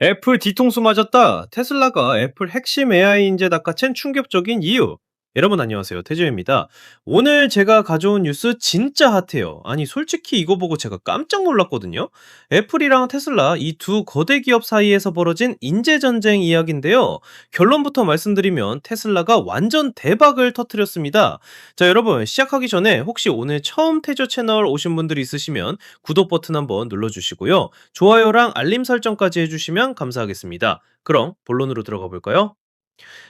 애플 뒤통수 맞았다. 테슬라가 애플 핵심 AI 인재 낚아챈 충격적인 이유. 여러분 안녕하세요. 태조입니다. 오늘 제가 가져온 뉴스 진짜 핫해요. 아니 솔직히 이거 보고 제가 깜짝 놀랐거든요. 애플이랑 테슬라 이 두 거대 기업 사이에서 벌어진 인재 전쟁 이야기인데요. 결론부터 말씀드리면 테슬라가 완전 대박을 터뜨렸습니다. 자 여러분 시작하기 전에 혹시 오늘 처음 태조 채널 오신 분들이 있으시면 구독 버튼 한번 눌러주시고요. 좋아요랑 알림 설정까지 해주시면 감사하겠습니다. 그럼 본론으로 들어가 볼까요?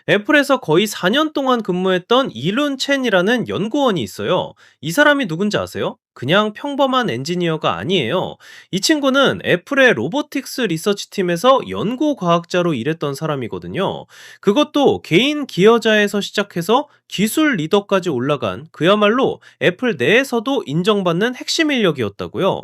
애플에서 거의 4년 동안 근무했던 이룬 첸이라는 연구원이 있어요. 이 사람이 누군지 아세요? 그냥 평범한 엔지니어가 아니에요. 이 친구는 애플의 로보틱스 리서치 팀에서 연구 과학자로 일했던 사람이거든요. 그것도 개인 기여자에서 시작해서 기술 리더까지 올라간 그야말로 애플 내에서도 인정받는 핵심 인력이었다고요.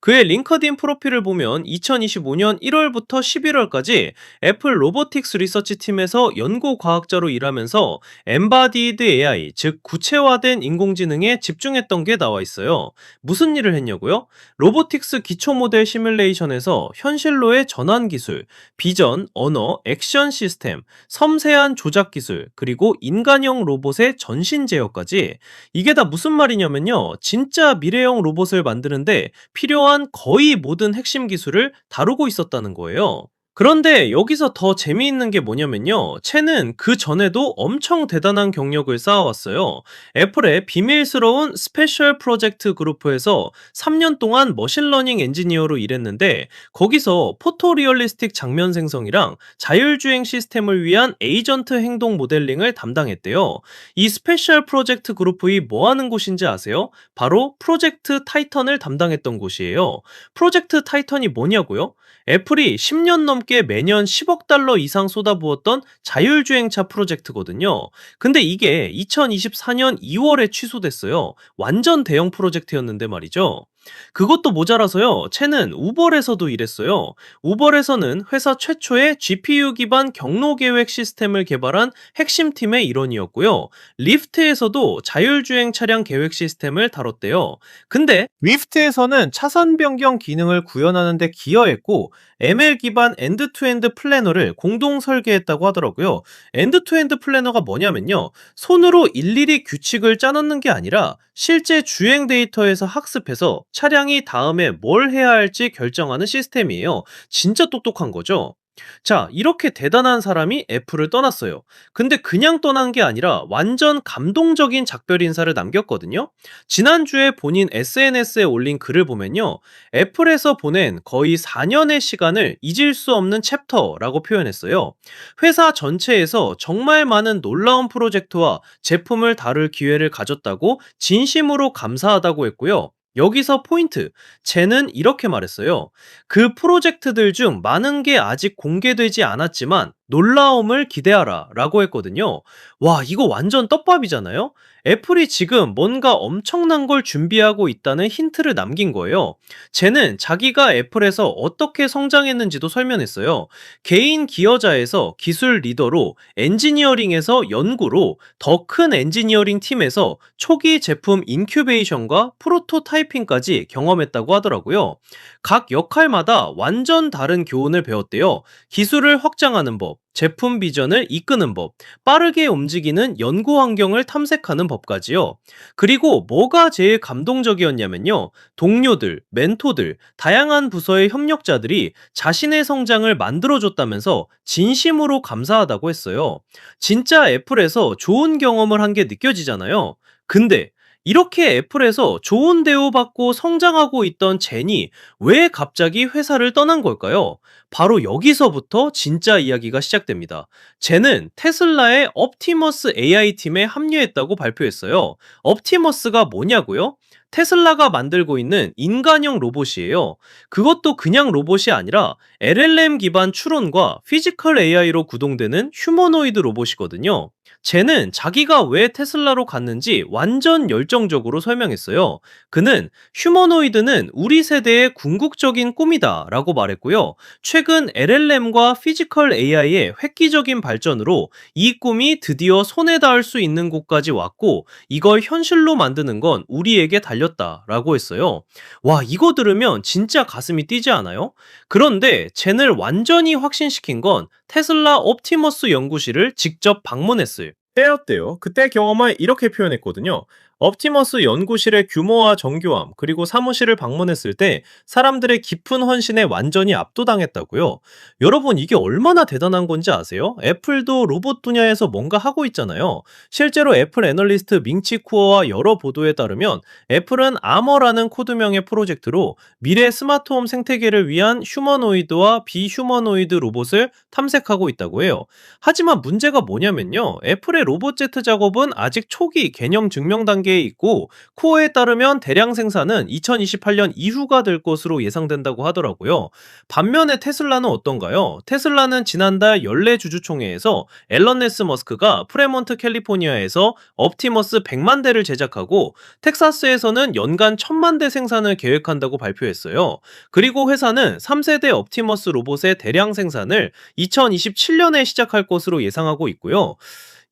그의 링커드인 프로필을 보면 2025년 1월부터 11월까지 애플 로보틱스 리서치 팀에서 연구 과학자로 일하면서 엠바디드 AI, 즉 구체화된 인공지능에 집중했던 게 나와 있어요. 무슨 일을 했냐고요? 로보틱스 기초 모델 시뮬레이션에서 현실로의 전환 기술, 비전, 언어, 액션 시스템, 섬세한 조작 기술, 그리고 인간형 로봇의 전신 제어까지 이게 다 무슨 말이냐면요. 진짜 미래형 로봇을 만드는데 필요한 거의 모든 핵심 기술을 다루고 있었다는 거예요. 그런데 여기서 더 재미있는 게 뭐냐면요. 채는 그 전에도 엄청 대단한 경력을 쌓아왔어요. 애플의 비밀스러운 스페셜 프로젝트 그룹에서 3년 동안 머신러닝 엔지니어로 일했는데 거기서 포토리얼리스틱 장면 생성이랑 자율주행 시스템을 위한 에이전트 행동 모델링을 담당했대요. 이 스페셜 프로젝트 그룹이 뭐 하는 곳인지 아세요? 바로 프로젝트 타이턴을 담당했던 곳이에요. 프로젝트 타이턴이 뭐냐고요? 애플이 10년 넘게 매년 10억 달러 이상 쏟아부었던 자율주행차 프로젝트거든요. 근데 이게 2024년 2월에 취소됐어요. 완전 대형 프로젝트였는데 말이죠. 그것도 모자라서요. 채는 우벌에서도 일했어요. 우벌에서는 회사 최초의 GPU 기반 경로 계획 시스템을 개발한 핵심 팀의 일원이었고요. 리프트에서도 자율주행 차량 계획 시스템을 다뤘대요. 근데 위프트에서는 차선 변경 기능을 구현하는 데 기여했고 ML 기반 엔드투엔드 플래너를 공동 설계했다고 하더라고요. 엔드투엔드 플래너가 뭐냐면요. 손으로 일일이 규칙을 짜놓는 게 아니라 실제 주행 데이터에서 학습해서 차량이 다음에 뭘 해야 할지 결정하는 시스템이에요. 진짜 똑똑한 거죠. 자, 이렇게 대단한 사람이 애플을 떠났어요. 근데 그냥 떠난 게 아니라 완전 감동적인 작별 인사를 남겼거든요. 지난주에 본인 SNS에 올린 글을 보면요. 애플에서 보낸 거의 4년의 시간을 잊을 수 없는 챕터라고 표현했어요. 회사 전체에서 정말 많은 놀라운 프로젝트와 제품을 다룰 기회를 가졌다고 진심으로 감사하다고 했고요. 여기서 포인트. 쟤는 이렇게 말했어요. 그 프로젝트들 중 많은 게 아직 공개되지 않았지만 놀라움을 기대하라 라고 했거든요. 와, 이거 완전 떡밥이잖아요? 애플이 지금 뭔가 엄청난 걸 준비하고 있다는 힌트를 남긴 거예요. 쟤는 자기가 애플에서 어떻게 성장했는지도 설명했어요. 개인 기여자에서 기술 리더로 엔지니어링에서 연구로 더 큰 엔지니어링 팀에서 초기 제품 인큐베이션과 프로토타이핑까지 경험했다고 하더라고요. 각 역할마다 완전 다른 교훈을 배웠대요. 기술을 확장하는 법, 제품 비전을 이끄는 법, 빠르게 움직이는 연구 환경을 탐색하는 법까지요. 그리고 뭐가 제일 감동적이었냐면요. 동료들, 멘토들, 다양한 부서의 협력자들이 자신의 성장을 만들어줬다면서 진심으로 감사하다고 했어요. 진짜 애플에서 좋은 경험을 한 게 느껴지잖아요. 근데 이렇게 애플에서 좋은 대우받고 성장하고 있던 젠이 왜 갑자기 회사를 떠난 걸까요? 바로 여기서부터 진짜 이야기가 시작됩니다. 젠은 테슬라의 옵티머스 AI 팀에 합류했다고 발표했어요. 옵티머스가 뭐냐고요? 테슬라가 만들고 있는 인간형 로봇이에요. 그것도 그냥 로봇이 아니라 LLM 기반 추론과 피지컬 AI로 구동되는 휴머노이드 로봇이거든요. 쟤는 자기가 왜 테슬라로 갔는지 완전 열정적으로 설명했어요. 그는 휴머노이드는 우리 세대의 궁극적인 꿈이다 라고 말했고요. 최근 LLM과 피지컬 AI의 획기적인 발전으로 이 꿈이 드디어 손에 닿을 수 있는 곳까지 왔고 이걸 현실로 만드는 건 우리에게 달 렸다 라고 했어요. 와, 이거 들으면 진짜 가슴이 뛰지 않아요? 그런데 젠을 완전히 확신시킨 건 테슬라 옵티머스 연구실을 직접 방문했어요. 때였대요. 그때 경험을 이렇게 표현했거든요. 옵티머스 연구실의 규모와 정교함, 그리고 사무실을 방문했을 때 사람들의 깊은 헌신에 완전히 압도당했다고요. 여러분, 이게 얼마나 대단한 건지 아세요? 애플도 로봇 분야에서 뭔가 하고 있잖아요. 실제로 애플 애널리스트 밍치 쿠어와 여러 보도에 따르면 애플은 아머라는 코드명의 프로젝트로 미래 스마트홈 생태계를 위한 휴머노이드와 비휴머노이드 로봇을 탐색하고 있다고 해요. 하지만 문제가 뭐냐면요. 애플의 로봇 제트 작업은 아직 초기 개념 증명 단계 에 있고 코어에 따르면 대량 생산은 2028년 이후가 될 것으로 예상된다고 하더라고요. 반면에 테슬라는 어떤가요? 테슬라는 지난달 연례 주주총회에서 앨런 네스 머스크가 프레몬트 캘리포니아에서 옵티머스 100만 대를 제작하고 텍사스에서는 연간 1000만 대 생산을 계획한다고 발표했어요. 그리고 회사는 3세대 옵티머스 로봇의 대량 생산을 2027년에 시작할 것으로 예상하고 있고요.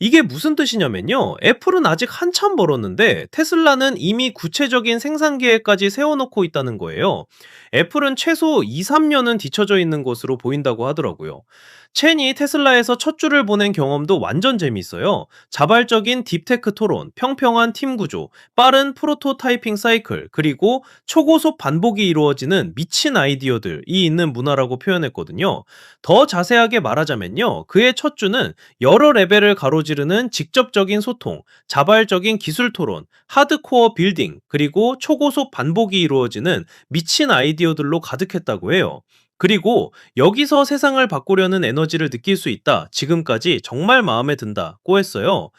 이게 무슨 뜻이냐면요. 애플은 아직 한참 멀었는데 테슬라는 이미 구체적인 생산 계획까지 세워놓고 있다는 거예요. 애플은 최소 2, 3년은 뒤쳐져 있는 것으로 보인다고 하더라고요. 첸이 테슬라에서 첫 줄을 보낸 경험도 완전 재밌어요. 자발적인 딥테크 토론, 평평한 팀 구조, 빠른 프로토타이핑 사이클, 그리고 초고속 반복이 이루어지는 미친 아이디어들이 있는 문화라고 표현했거든요. 더 자세하게 말하자면요. 그의 첫 주는 여러 레벨을 가로지르는 직접적인 소통, 자발적인 기술 토론, 하드코어 빌딩, 그리고 초고속 반복이 이루어지는 미친 아이디어들로 가득했다고 해요. 그리고 여기서 세상을 바꾸려는 에너지를 느낄 수 있다. 지금까지 정말 마음에 든다고 했어요.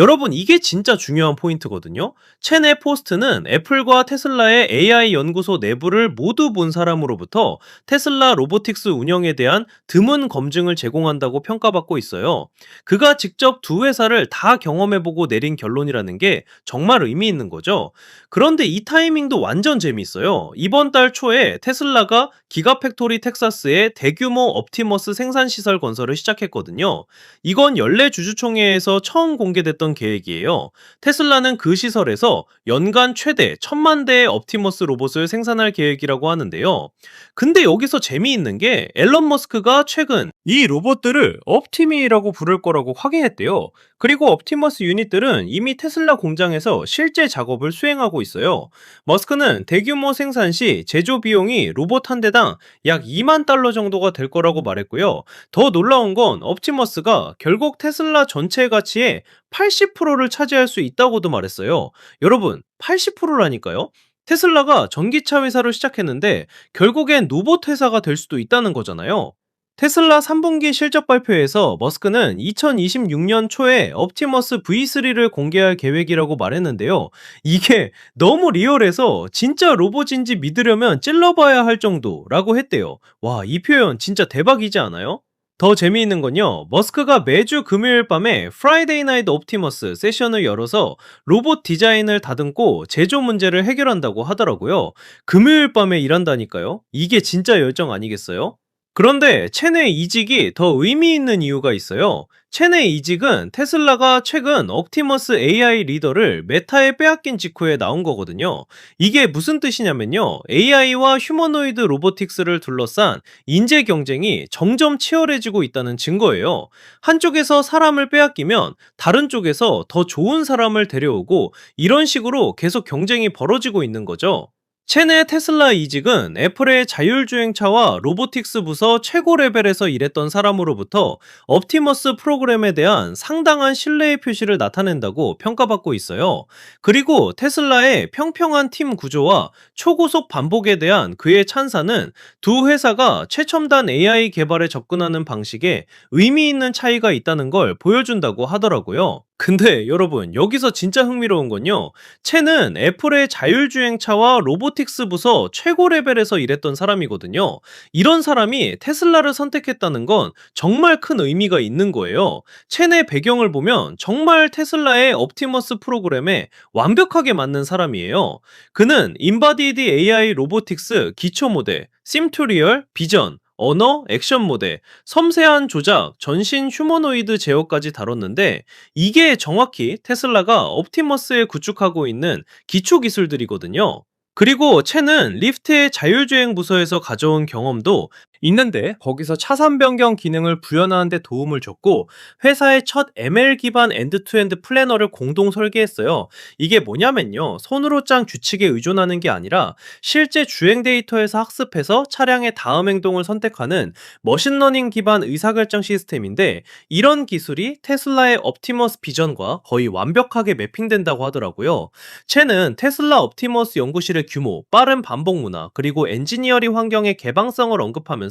여러분, 이게 진짜 중요한 포인트거든요. 첸의 포스트는 애플과 테슬라의 AI 연구소 내부를 모두 본 사람으로부터 테슬라 로보틱스 운영에 대한 드문 검증을 제공한다고 평가받고 있어요. 그가 직접 두 회사를 다 경험해보고 내린 결론이라는 게 정말 의미 있는 거죠. 그런데 이 타이밍도 완전 재미있어요. 이번 달 초에 테슬라가 기가팩토리 텍사스에 대규모 옵티머스 생산시설 건설을 시작했거든요. 이건 연례 주주총회에서 처음 공개됐던 계획이에요. 테슬라는 그 시설에서 연간 최대 천만 대의 옵티머스 로봇을 생산할 계획이라고 하는데요. 근데 여기서 재미있는 게 앨런 머스크가 최근 이 로봇들을 옵티미라고 부를 거라고 확인했대요. 그리고 옵티머스 유닛들은 이미 테슬라 공장에서 실제 작업을 수행하고 있어요. 머스크는 대규모 생산 시 제조 비용이 로봇 한 대당 약 2만 달러 정도가 될 거라고 말했고요. 더 놀라운 건 옵티머스가 결국 테슬라 전체 가치의 80%를 차지할 수 있다고도 말했어요. 여러분, 80%라니까요? 테슬라가 전기차 회사를 시작했는데 결국엔 로봇 회사가 될 수도 있다는 거잖아요. 테슬라 3분기 실적 발표에서 머스크는 2026년 초에 옵티머스 V3를 공개할 계획이라고 말했는데요. 이게 너무 리얼해서 진짜 로봇인지 믿으려면 찔러봐야 할 정도라고 했대요. 와, 이 표현 진짜 대박이지 않아요? 더 재미있는 건요, 머스크가 매주 금요일 밤에 프라이데이 나이트 옵티머스 세션을 열어서 로봇 디자인을 다듬고 제조 문제를 해결한다고 하더라고요. 금요일 밤에 일한다니까요? 이게 진짜 열정 아니겠어요? 그런데 첸의 이직이 더 의미 있는 이유가 있어요. 첸의 이직은 테슬라가 최근 옵티머스 AI 리더를 메타에 빼앗긴 직후에 나온 거거든요. 이게 무슨 뜻이냐면요. AI와 휴머노이드 로보틱스를 둘러싼 인재 경쟁이 점점 치열해지고 있다는 증거예요. 한쪽에서 사람을 빼앗기면 다른 쪽에서 더 좋은 사람을 데려오고 이런 식으로 계속 경쟁이 벌어지고 있는 거죠. 첸의 테슬라 이직은 애플의 자율주행차와 로보틱스 부서 최고 레벨에서 일했던 사람으로부터 옵티머스 프로그램에 대한 상당한 신뢰의 표시를 나타낸다고 평가받고 있어요. 그리고 테슬라의 평평한 팀 구조와 초고속 반복에 대한 그의 찬사는 두 회사가 최첨단 AI 개발에 접근하는 방식에 의미 있는 차이가 있다는 걸 보여준다고 하더라고요. 근데 여러분 여기서 진짜 흥미로운 건요. 첸은 애플의 자율주행차와 로보틱스 부서 최고 레벨에서 일했던 사람이거든요. 이런 사람이 테슬라를 선택했다는 건 정말 큰 의미가 있는 거예요. 첸의 배경을 보면 정말 테슬라의 옵티머스 프로그램에 완벽하게 맞는 사람이에요. 그는 인바디드 AI 로보틱스 기초 모델, 심투리얼, 비전, 언어, 액션 모델, 섬세한 조작, 전신 휴머노이드 제어까지 다뤘는데 이게 정확히 테슬라가 옵티머스에 구축하고 있는 기초 기술들이거든요. 그리고 첸은 리프트의 자율주행 부서에서 가져온 경험도 있는데 거기서 차선 변경 기능을 구현하는 데 도움을 줬고 회사의 첫 ML 기반 엔드투엔드 플래너를 공동 설계했어요. 이게 뭐냐면요. 손으로 짠 규칙에 의존하는 게 아니라 실제 주행 데이터에서 학습해서 차량의 다음 행동을 선택하는 머신러닝 기반 의사결정 시스템인데 이런 기술이 테슬라의 옵티머스 비전과 거의 완벽하게 매핑된다고 하더라고요. 첸은 테슬라 옵티머스 연구실의 규모, 빠른 반복 문화, 그리고 엔지니어링 환경의 개방성을 언급하면서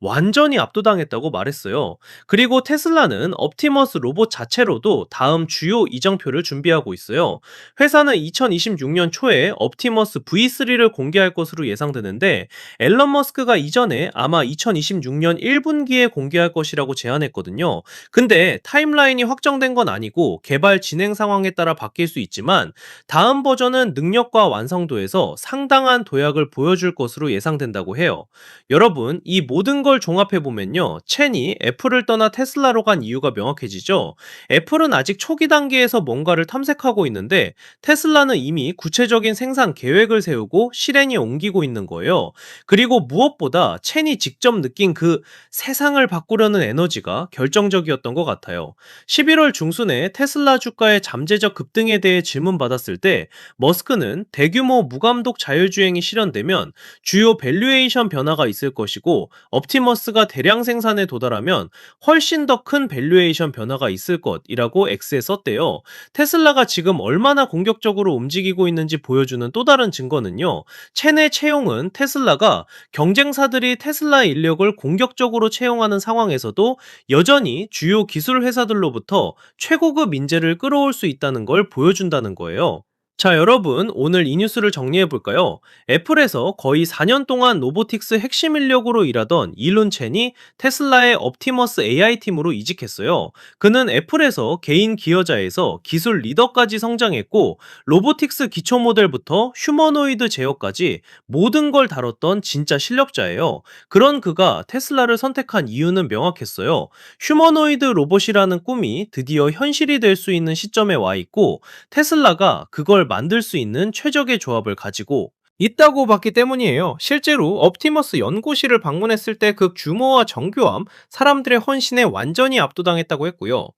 완전히 압도당했다고 말했어요. 그리고 테슬라는 옵티머스 로봇 자체로도 다음 주요 이정표를 준비하고 있어요. 회사는 2026년 초에 옵티머스 V3를 공개할 것으로 예상되는데 앨런 머스크가 이전에 아마 2026년 1분기에 공개할 것이라고 제안했거든요. 근데 타임라인이 확정된 건 아니고 개발 진행 상황에 따라 바뀔 수 있지만 다음 버전은 능력과 완성도에서 상당한 도약을 보여줄 것으로 예상된다고 해요. 여러분, 이 모든 걸 종합해 보면요. 첸이 애플을 떠나 테슬라로 간 이유가 명확해지죠. 애플은 아직 초기 단계에서 뭔가를 탐색하고 있는데 테슬라는 이미 구체적인 생산 계획을 세우고 실행에 옮기고 있는 거예요. 그리고 무엇보다 첸이 직접 느낀 그 세상을 바꾸려는 에너지가 결정적이었던 것 같아요. 11월 중순에 테슬라 주가의 잠재적 급등에 대해 질문받았을 때 머스크는 대규모 무감독 자율주행이 실현되면 주요 밸류에이션 변화가 있을 것이고 옵티머스가 대량 생산에 도달하면 훨씬 더 큰 밸류에이션 변화가 있을 것이라고 X에 썼대요. 테슬라가 지금 얼마나 공격적으로 움직이고 있는지 보여주는 또 다른 증거는요. 첸의 채용은 테슬라가 경쟁사들이 테슬라 인력을 공격적으로 채용하는 상황에서도 여전히 주요 기술 회사들로부터 최고급 인재를 끌어올 수 있다는 걸 보여준다는 거예요. 자, 여러분, 오늘 이 뉴스를 정리해 볼까요? 애플에서 거의 4년 동안 로보틱스 핵심 인력으로 일하던 일론 첸이 테슬라의 옵티머스 AI 팀으로 이직했어요. 그는 애플에서 개인 기여자에서 기술 리더까지 성장했고, 로보틱스 기초 모델부터 휴머노이드 제어까지 모든 걸 다뤘던 진짜 실력자예요. 그런 그가 테슬라를 선택한 이유는 명확했어요. 휴머노이드 로봇이라는 꿈이 드디어 현실이 될 수 있는 시점에 와 있고, 테슬라가 그걸 만들 수 있는 최적의 조합을 가지고 있다고 봤기 때문이에요. 실제로 옵티머스 연구실을 방문했을 때 그 규모와 정교함, 사람들의 헌신에 완전히 압도당했다고 했고요.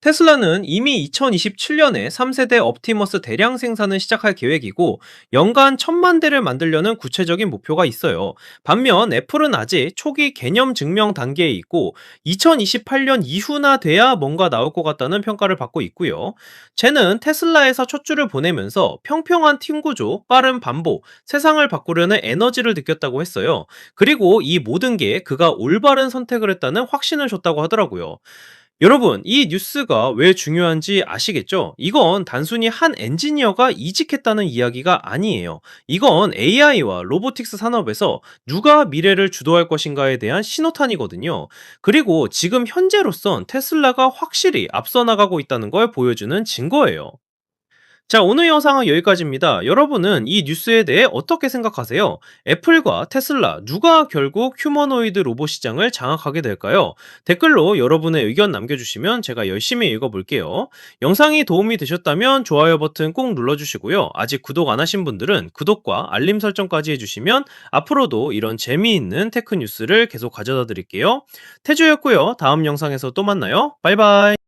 테슬라는 이미 2027년에 3세대 옵티머스 대량 생산을 시작할 계획이고 연간 1000만 대를 만들려는 구체적인 목표가 있어요. 반면 애플은 아직 초기 개념 증명 단계에 있고 2028년 이후나 돼야 뭔가 나올 것 같다는 평가를 받고 있고요. 쟤는 테슬라에서 첫 주를 보내면서 평평한 팀 구조, 빠른 반복, 세상을 바꾸려는 에너지를 느꼈다고 했어요. 그리고 이 모든 게 그가 올바른 선택을 했다는 확신을 줬다고 하더라고요. 여러분, 이 뉴스가 왜 중요한지 아시겠죠? 이건 단순히 한 엔지니어가 이직했다는 이야기가 아니에요. 이건 AI와 로보틱스 산업에서 누가 미래를 주도할 것인가에 대한 신호탄이거든요. 그리고 지금 현재로선 테슬라가 확실히 앞서 나가고 있다는 걸 보여주는 증거예요. 자, 오늘 영상은 여기까지입니다. 여러분은 이 뉴스에 대해 어떻게 생각하세요? 애플과 테슬라, 누가 결국 휴머노이드 로봇 시장을 장악하게 될까요? 댓글로 여러분의 의견 남겨주시면 제가 열심히 읽어볼게요. 영상이 도움이 되셨다면 좋아요 버튼 꼭 눌러주시고요. 아직 구독 안 하신 분들은 구독과 알림 설정까지 해주시면 앞으로도 이런 재미있는 테크 뉴스를 계속 가져다 드릴게요. 태주였고요. 다음 영상에서 또 만나요. 바이바이.